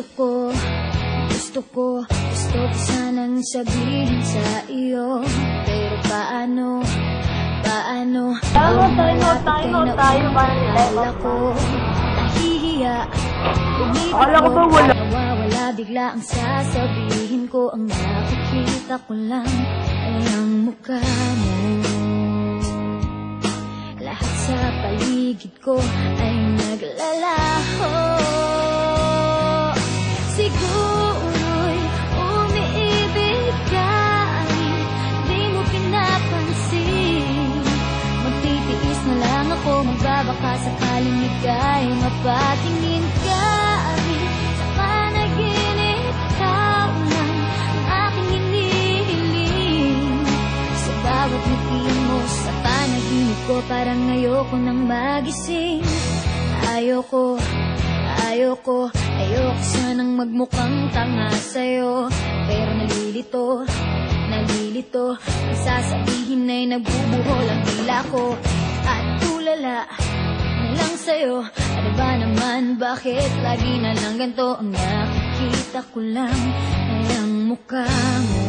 Gusto ko, gusto ko, gusto ko sanang sabihin sa iyo. Pero paano, paano? Tayo, tayo, tayo, tayo, tayo. ko, nahihiya. Akala ko ba wala? nawawala bigla ang sasabihin ko. Ang nakikita ko lang ay ang mukha mo. Lahat sa paligid ko ay naglalaho Magbabaka sakaling ika'y mapatingin ka Sa panaginip ikaw lang Ang aking hinihiling. Sa bawat ngiti mo sa panaginip ko Parang ayoko nang magising. Ayoko, ayoko, ayoko sanang magmukhang tanga sa'yo. Pero nalilito, nalilito. Ang sasabihin ay nagbubuhol ang dila ko. At tulala lang sa'yo. Ano ba naman, bakit lagi na lang ganito Ang nakikita ko lang? Ay ang mukha mo.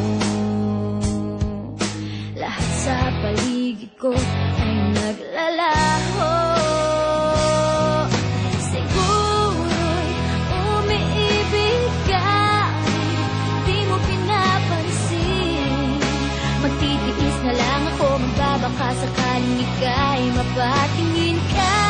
Lahat sa paligid ko ay naglalaho. Siguro'y umiibig ka. Di mo pinapansin. Magtitiis na lang ako. Magbabaka sakaling ika'y mapatingin ka.